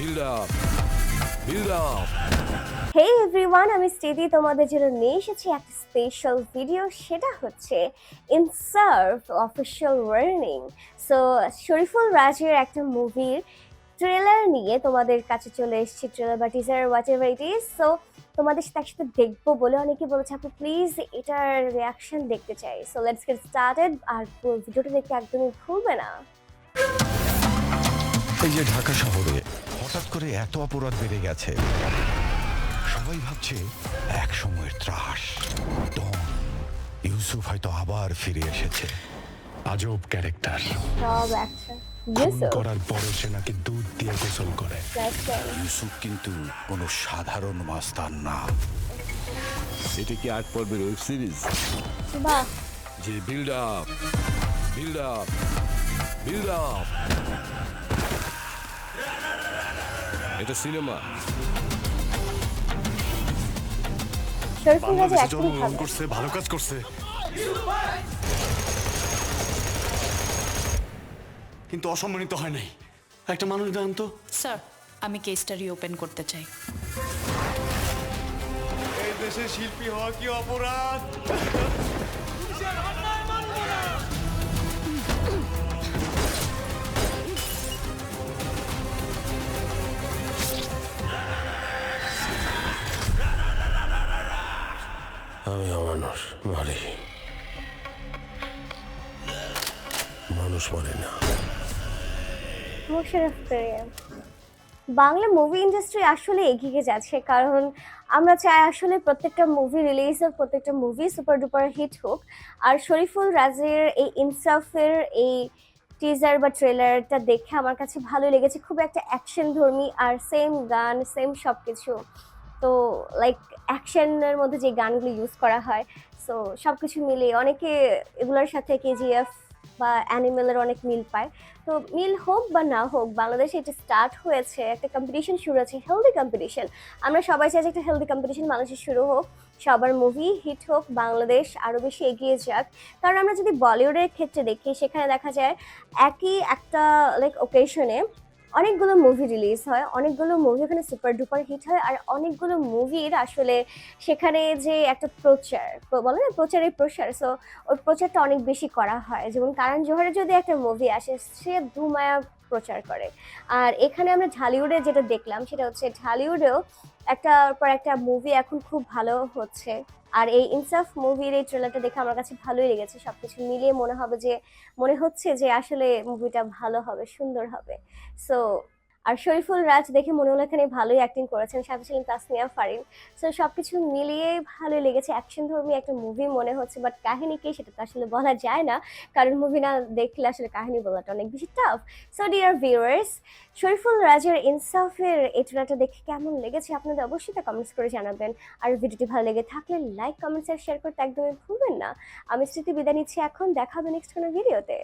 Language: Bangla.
Build up build up hey everyone আমি স্টেডি তোমাদের জন্য নিয়ে এসেছি একটা স্পেশাল ভিডিও সেটা হচ্ছে ইনসার্ভ অফিসিয়াল ওয়ার্নিং সো শরীফুল রাজের একটা মুভির ট্রেলার নিয়ে তোমাদের কাছে চলে এসেছি ট্রেলার বা teaser what ever it is so তোমাদের সাথে একসাথে দেখব বলে অনেকে বলেছে আপু প্লিজ এটার রিয়াকশন দেখতে চাই। সো লেটস গেট স্টার্টেড আর ভিডিওটা দেখতে একদমই ভুলবে না। এই যে ঢাকা শহরে হঠাৎ করে এত অপরাধ বেড়ে গেছে। সবাই ভাবছে এক সময়ের ত্রাস। ডন ইউসুফ হয়তো আবার ফিরে এসেছে। আজব ক্যারেক্টার। সব খুন করার পরও সে নাকি দুধ দিয়ে গোসল করে। ইউসুফ কিন্তু কোনো সাধারণ মাস্তান না। এটা কি আট পর্বের ওয়েব সিরিজ? বাহ। যে build up build up build up এটা সিনেমা। শরীফুল রাজের বাংলাদেশে ভালো। করছে ভালো কাজ করছে। কিন্তু অসম্মানিত হয় নাই। একটা মানুষ দেন তো? স্যার আমি কেসটা রিওপেন করতে চাই। এই দেশে শিল্পী হওয়া কি অপরাধ? আমি অমানুষ, মারি। মানুষ না। বাংলা মুভি ইন্ডাস্ট্রি আসলে এগিয়ে যাচ্ছে, কারণ আমরা চাই আসলে প্রত্যেকটা মুভি রিলিজ হোক, প্রত্যেকটা মুভি সুপার ডুপার হিট হোক। আর শরীফুল রাজের এই ইনসাফের এই টিজার বা ট্রেলারটা দেখে আমার কাছে ভালো লেগেছে। খুব একটা অ্যাকশন ধর্মী আর সেম গান সেম সব কিছু তো লাইক অ্যাকশনের মধ্যে যে গানগুলো ইউজ করা হয় সো সব কিছু মিলিয়ে অনেকে এগুলোর সাথে কেজিএফ বা অ্যানিমেলের অনেক মিল পায়। তো মিল হোক বা না হোক, বাংলাদেশে এটা স্টার্ট হয়েছে, একটা কম্পিটিশন শুরু হয়েছে হেলদি কম্পিটিশন আমরা সবাই চাই যে একটা হেলদি কম্পিটিশন মানুষের শুরু হোক, সবার মুভি হিট হোক, বাংলাদেশ আরও বেশি এগিয়ে যাক। কারণ আমরা যদি বলিউডের ক্ষেত্রে দেখি, সেখানে দেখা যায় একই একটা লাইক ওকেশনে অনেকগুলো মুভি রিলিজ হয়, অনেকগুলো মুভি ওখানে সুপার ডুপার হিট হয়, আর অনেকগুলো মুভির আসলে সেখানে যে একটা প্রচার, বলে না প্রচারের প্রসার সো ওই প্রচারটা অনেক বেশি করা হয়। যেমন কারণ জোহরে যদি একটা মুভি আসে, সে ধুমায়া প্রচার করে। আর এখানে আমরা ঢালিউডে যেটা দেখলাম সেটা হচ্ছে ঢালিউডেও একটা পর একটা মুভি এখন খুব ভালো হচ্ছে। আর এই ইনসাফ মুভির এই ট্রেলারটা দেখে আমার কাছে ভালোই লেগেছে। সব কিছু মিলিয়ে মনে হবে যে, মনে হচ্ছে যে আসলে মুভিটা ভালো হবে, সুন্দর হবে। সো আর শরীফুল রাজ দেখে মনে হলো এখানে ভালোই অ্যাক্টিং করেছেন, সাথে ছিলেন তাসনিয়া ফারিন। সো সবকিছু মিলিয়ে ভালোই লেগেছে। অ্যাকশন ধর্মী একটা মুভি মনে হচ্ছে বাট কাহিনী কি সেটা তো আসলে বলা যায় না। কারণ মুভি না দেখলে আসলে কাহিনী বলাটা অনেক বেশি tough so dear viewers Shariful রাজের ইনসাফের এই ট্রেলারটা দেখে কেমন লেগেছে আপনাদের অবশ্যই তা কমেন্টস করে জানাবেন। আর ভিডিওটি ভালো লেগে থাকলে লাইক কমেন্টস আর শেয়ার করতে একদমই ভুলবেন না। আমি স্মৃতি বিদায় নিচ্ছি এখন, দেখা হবে নেক্সট কোনো ভিডিওতে